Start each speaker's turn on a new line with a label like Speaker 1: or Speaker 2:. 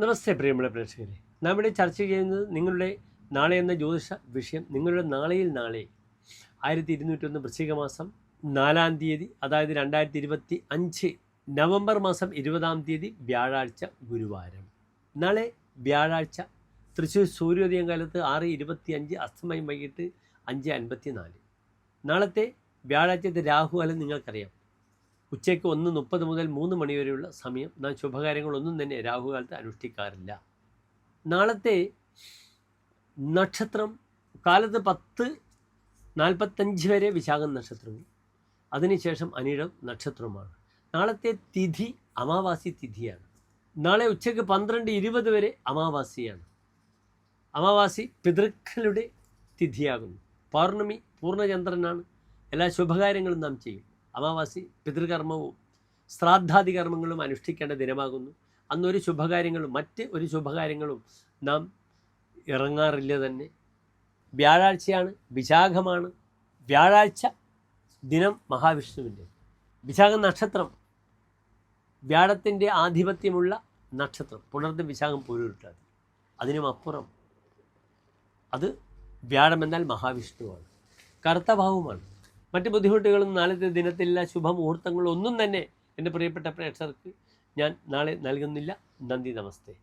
Speaker 1: നമസ്തേ പ്രിയമുള്ള പ്രേക്ഷകരെ. നാം ഇവിടെ ചർച്ച ചെയ്യുന്നത് നിങ്ങളുടെ നാളെ എന്ന ജ്യോതിഷ വിഷയം നിങ്ങളുടെ നാളെയിൽ നാളെ. ആയിരത്തി ഇരുന്നൂറ്റൊന്ന് വൃശ്ചിക മാസം നാലാം തീയതി അതായത് രണ്ടായിരത്തി ഇരുപത്തി അഞ്ച് നവംബർ മാസം ഇരുപതാം തീയതി വ്യാഴാഴ്ച ഗുരുവാരം. നാളെ വ്യാഴാഴ്ച തൃശ്ശൂർ സൂര്യോദയം കാലത്ത് ആറ് ഇരുപത്തി അഞ്ച് അസ്തമയം വൈകിട്ട് അഞ്ച് അൻപത്തി നാല് നാളത്തെ വ്യാഴാഴ്ചത്തെ രാഹുകാലം നിങ്ങൾക്കറിയാം. ഉച്ചയ്ക്ക് ഒന്ന് മുപ്പത് മുതൽ മൂന്ന് മണിവരെയുള്ള സമയം നാം ശുഭകാര്യങ്ങളൊന്നും തന്നെ രാഹുകാലത്ത് അനുഷ്ഠിക്കാറില്ല. നാളത്തെ നക്ഷത്രം കാലത്ത് പത്ത് നാൽപ്പത്തഞ്ച് വരെ വിശാഖം നക്ഷത്രവും അതിനുശേഷം അനിഴം നക്ഷത്രവുമാണ് നാളത്തെ തിഥി അമാവാസി തിഥിയാണ്. നാളെ ഉച്ചയ്ക്ക് പന്ത്രണ്ട് ഇരുപത് വരെ അമാവാസിയാണ്. അമാവാസി പിതൃക്കളുടെ തിഥിയാകുന്നു. പൗർണമി പൂർണചന്ദ്രനാണ് എല്ലാ ശുഭകാര്യങ്ങളും നാം ചെയ്യും. അമാവാസി പിതൃകർമ്മവും ശ്രാദ്ധാദി കർമ്മങ്ങളും അനുഷ്ഠിക്കേണ്ട ദിനമാകുന്നു. അന്നൊരു ശുഭകാര്യങ്ങളും മറ്റ് ഒരു ശുഭകാര്യങ്ങളും നാം ഇറങ്ങാറില്ല തന്നെ. വ്യാഴാഴ്ചയാണ് വിശാഖമാണ്. വ്യാഴാഴ്ച ദിനം മഹാവിഷ്ണുവിന്റെ. വിശാഖ നക്ഷത്രം വ്യാഴത്തിന്റെ ആധിപത്യമുള്ള നക്ഷത്രം. പുണർന്ന് വിശാഖം പൂരുരുട്ടാതി അതിനുമപ്പുറം അത് വ്യാഴമെന്നാൽ മഹാവിഷ്ണുവാണ്. കറുത്തഭാവമാണ് മറ്റ് ബുദ്ധിമുട്ടുകളും നാളത്തെ ദിനത്തിലുള്ള ശുഭമുഹൂർത്തങ്ങളും ഒന്നും തന്നെ എന്റെ പ്രിയപ്പെട്ട പ്രേക്ഷകർക്ക് ഞാൻ നാളെ നൽകുന്നില്ല. നന്ദി നമസ്തേ.